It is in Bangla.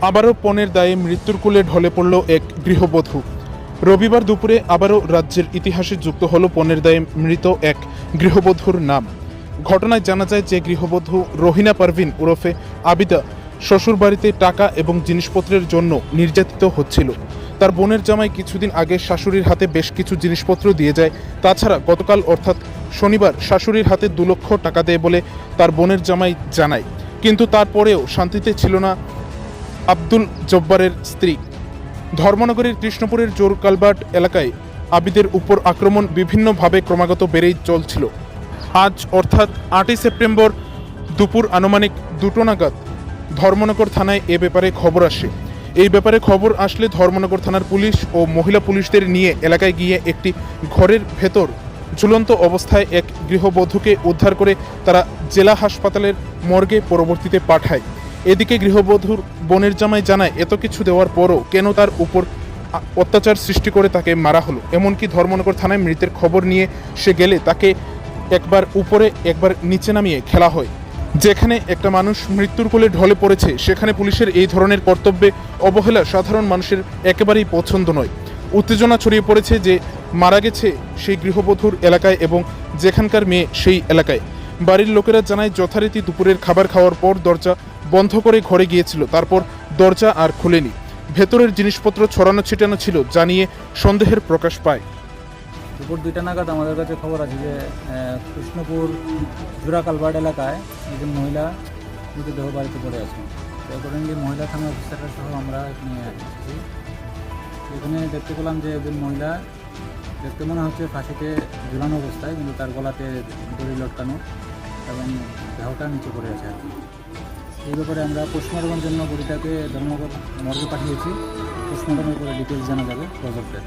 আবারও পণের দায়ে মৃত্যুর কোলে ঢলে পড়ল এক গৃহবধূ। রবিবার দুপুরে আবারও রাজ্যের ইতিহাসে যুক্ত হল পণের দায়ে মৃত এক গৃহবধূর নাম। ঘটনায় জানা যায় যে গৃহবধূ রহিনা পারভিন ওরফে আবিদা শ্বশুরবাড়িতে টাকা এবং জিনিসপত্রের জন্য নির্যাতিত হচ্ছিল। তার বোনের জামাই কিছুদিন আগে শাশুড়ির হাতে বেশ কিছু জিনিসপত্র দিয়ে যায়। তাছাড়া গতকাল অর্থাৎ শনিবার শাশুড়ির হাতে দু লক্ষ টাকা দেয় বলে তার বোনের জামাই জানায়। কিন্তু তারপরেও শান্তিতে ছিল না। আব্দুল জব্বারের স্ত্রী। ধর্মনগরের কৃষ্ণপুরের জোর কালবাট এলাকায় আবিদের উপর আক্রমণ বিভিন্নভাবে ক্রমাগত বেড়েই চলছিল। আজ অর্থাৎ আটই সেপ্টেম্বর দুপুর আনুমানিক দুটো নাগাদ ধর্মনগর থানায় এ ব্যাপারে খবর আসে। এই ব্যাপারে খবর আসলে ধর্মনগর থানার পুলিশ ও মহিলা পুলিশদের নিয়ে এলাকায় গিয়ে একটি ঘরের ভেতর ঝুলন্ত অবস্থায় এক গৃহবধূকে উদ্ধার করে তারা জেলা হাসপাতালের মর্গে পরবর্তীতে পাঠায়। এদিকে গৃহবধূর বোনের জামাই জানায়, এত কিছু দেওয়ার পরও কেন তার উপর অত্যাচার সৃষ্টি করে তাকে মারা হলো? এমনকি ধর্মনগর থানায় মৃতের খবর নিয়ে সে গেলে তাকে একবার উপরে, একবার নিচে নামিয়ে খেলা হয়। যেখানে একটা মানুষ মৃত্যুর কোলে ঢলে পড়েছে, সেখানে পুলিশের এই ধরনের কর্তব্যে অবহেলা সাধারণ মানুষের একেবারেই পছন্দ নয়। উত্তেজনা ছড়িয়ে পড়েছে যে মারা গেছে সেই গৃহবধূর এলাকায় এবং যেখানকার মেয়ে সেই এলাকায়। বাড়ির লোকেরা জানায়, যথারীতি দুপুরের খাবার খাওয়ার পর দরজা বন্ধ করে ঘরে গিয়েছিল, তারপর দরজা আর খুলেনি। ভেতরের জিনিসপত্র ছড়ানো ছিটানো ছিল, জানিয়ে সন্দেহের প্রকাশ পায়। দুপুর দুইটা নাগাদ আমাদের কাছে খবর আছে যে কৃষ্ণপুর জোড়া কালবার্ড এলাকায় একজন মহিলা মৃতদেহ বাড়িতে পড়ে আছে। অ্যাকর্ডিংলি মহিলা থানা অফিসাররা সহ আমরা এখানে এসেছি এখানে দেখতে পেলাম যে একজন মহিলা দেখতে মনে হচ্ছে ফাঁসিতে ঝুলানো অবস্থায়, কিন্তু তার গলাতে দড়ি লটকানো এবং দেহটা নিচে পড়ে আছে আর কি। এই ব্যাপারে আমরা পোস্টমর্টমের জন্য বডিটাকে ধর্মগত মর্গে পাঠিয়েছি। পোস্টমর্টমের পরে ডিটেলস জানা যাবে প্রজেক্টের